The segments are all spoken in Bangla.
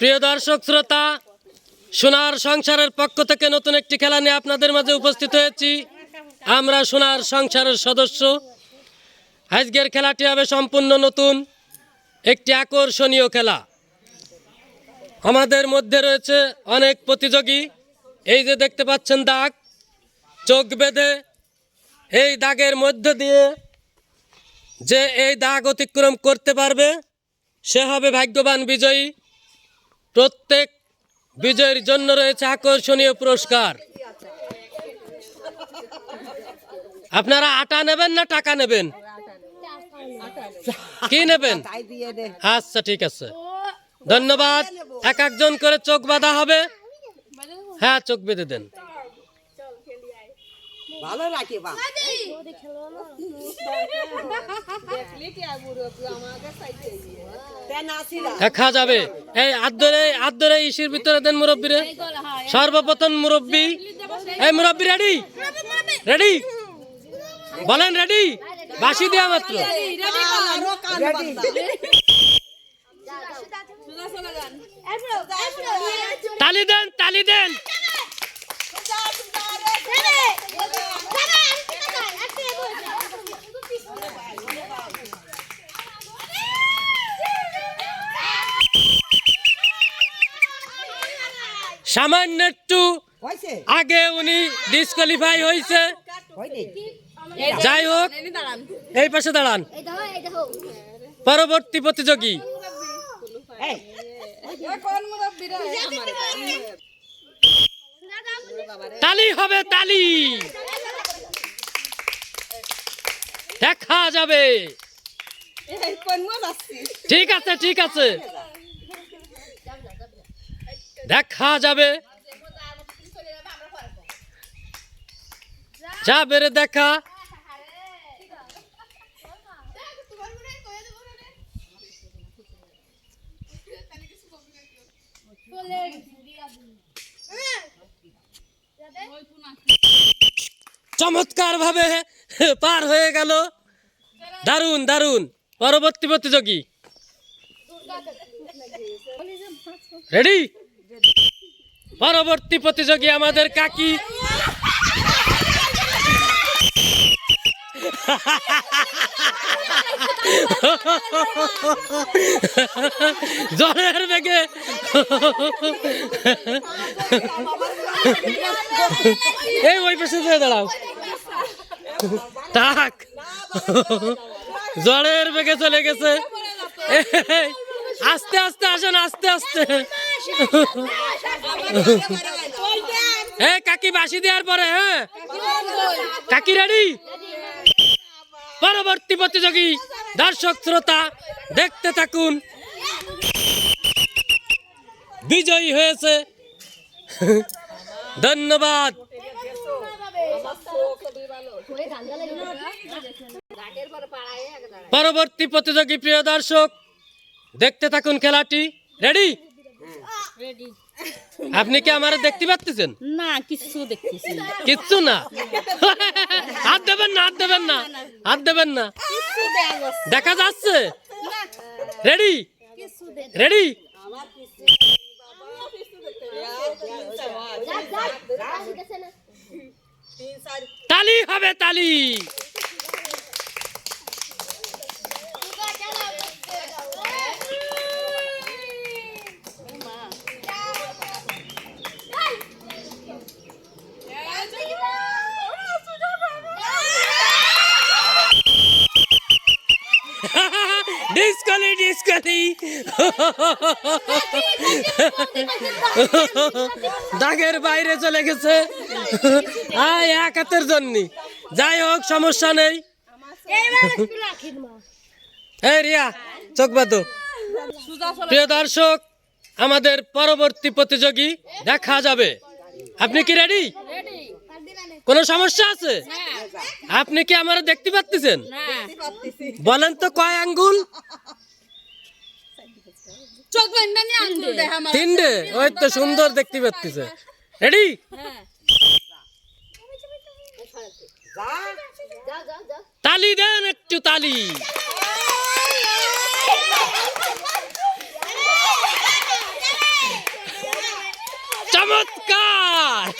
প্রিয় দর্শক, শ্রোতা, সোনার সংসারের পক্ষ থেকে নতুন একটি খেলা নিয়ে আপনাদের মাঝে উপস্থিত হয়েছি। আমরা সোনার সংসারের সদস্য। আজকের খেলাটি হবে সম্পূর্ণ নতুন, একটি আকর্ষণীয় খেলা। আমাদের মধ্যে রয়েছে অনেক প্রতিযোগী। এই যে দেখতে পাচ্ছেন দাগ, চোখ বেঁধে এই দাগের মধ্য দিয়ে যে এই দাগ অতিক্রম করতে পারবে, সে হবে ভাগ্যবান বিজয়ী প্রত্যেক বিজয়ের জন্য রয়েছে আকর্ষণীয় পুরস্কার। আপনারা আটা নেবেন না টাকা নেবেন? কি নেবেন? আচ্ছা ঠিক আছে। ধন্যবাদ। এক একজন করে চোখ বাঁধা হবে। হ্যাঁ চোখ বেঁধে দেন। ভালো রাখি বা দেখা যাবে এই আদরে আদরে ইসির ভিতরে দেন মুরব্বীরে সর্বপ্রথম মুরব্বী এই মুরব্বী রেডি রেডি বলেন রেডি বাসি দেওয়া মাত্র তালি দেন তালি দেন সামান্য একটু আগে উনি ডিসকোয়ালিফাই হয়েছে। যাই হোক এই পাশে দাঁড়ান। পরবর্তী প্রতিযোগী। তালি হবে তালি। দেখা যাবে। ঠিক আছে ঠিক আছে। দেখা যাবে। যাবে রে দেখা। চমৎকার ভাবে পার হয়ে গেল। দারুণ দারুণ পরবর্তী প্রতিযোগী। রেডি পরবর্তী প্রতিযোগী আমাদের কাকি। জলের বেগে। এই, ওই পাশে দাঁড়াও। জলের বেগে চলে গেছে। আস্তে আস্তে আসেন, আস্তে আস্তে। হ্যাঁ কাকি বাসি দেওয়ার পরে হ্যাঁ? কাকি রেডি পরবর্তী প্রতিযোগী, দর্শক, শ্রোতা, দেখতে থাকুন। বিজয়ী হয়েছে। ধন্যবাদ। পরবর্তী প্রতিযোগী প্রিয় দর্শক দেখতে থাকুন খেলাটি। রেডি আপনি কি আমার দেখতে পাচ্ছেন না কিছু দেখতেছি। কিচ্ছু না? হাত দেবেন না হাত দেবেন না। হাত দেবেন না। কিছু দেখা যাচ্ছে দেখা যাচ্ছে? রেডি রেডি তালি হবে ডিসকলি ডিসকলি দাগের বাইরে চলে গেছে। আয় এক হাতের জন্য। যাই হোক সমস্যা নেই। এই রিয়া চোখ বাঁধো। প্রিয় দর্শক আমাদের পরবর্তী প্রতিযোগী দেখা যাবে। আপনি কি রেডি কোনো সমস্যা আছে? আপনি কি আমার দেখতে পাচ্ছেন বলেন তো কয় আঙ্গুল? তিনটে। ওই তো সুন্দর দেখতে পাচ্ছেছে রেডি তালি দেন একটু তালি। চমৎকার!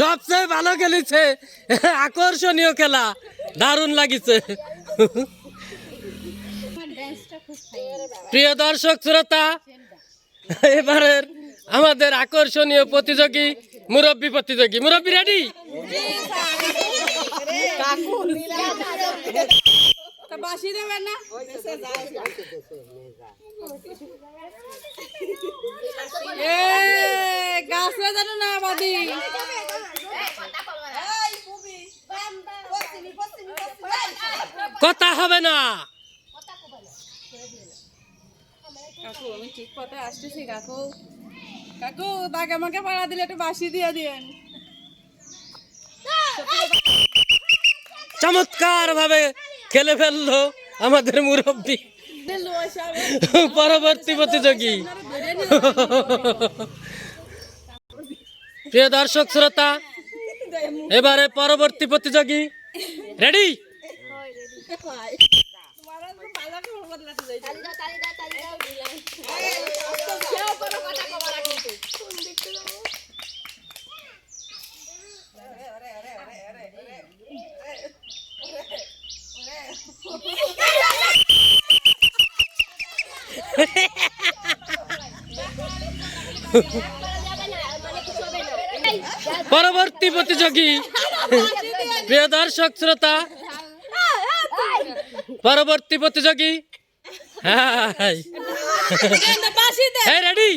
সবচেয়ে ভালো খেলেছে। আকর্ষণীয় খেলা। দারুণ লাগিছে। প্রিয় দর্শক, শ্রোতা, এবারের আমাদের আকর্ষণীয় প্রতিযোগী, মুরব্বী প্রতিযোগী। মুরব্বী রেডি বাসি দেবেন না? গাছে জানো না বাদি কথা হবে না। কাকু, আমি ঠিক পথে আসতেছি, কাকু। কাকু তাকে আমাকে পাড়া দিলে একটু বাসি দিয়ে দিয়েন। চমৎকার ভাবে খেলে ফেলল আমাদের মুরব্বী। পরবর্তী প্রতিযোগী। প্রিয় দর্শক শ্রোতা এবারে পরবর্তী প্রতিযোগী। রেডি পরবর্তী প্রতিযোগী। প্রিয় দর্শক শ্রোতা। পরবর্তী প্রতিযোগী। রেডি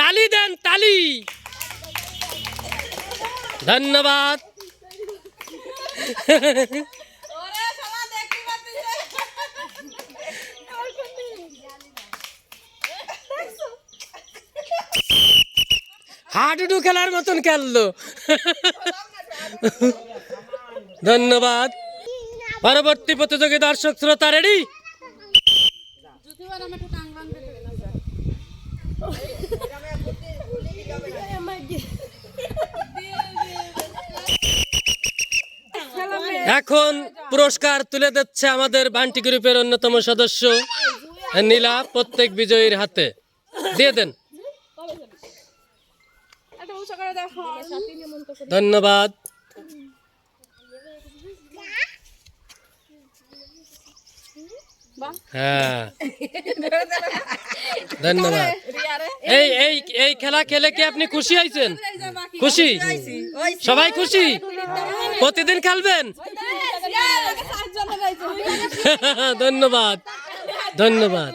তালি দেন তালি। ধন্যবাদ ওরে সবাই দেখতে পাচ্ছিস হাডুডু খেলার মতন খেললো ধন্যবাদ পরবর্তী প্রতিযোগী দর্শক শ্রোতা রেডি এখন পুরস্কার তুলে দিচ্ছে আমাদের বান্টি গ্রুপের অন্যতম সদস্য নীলা প্রত্যেক বিজয়ীর হাতে। দিয়ে দেন। ধন্যবাদ। হ্যাঁ। ধন্যবাদ। এই এই এই খেলা খেলে কি আপনি খুশি হয়েছেন? খুশি? সবাই খুশি? প্রতিদিন খেলবেন ধন্যবাদ ধন্যবাদ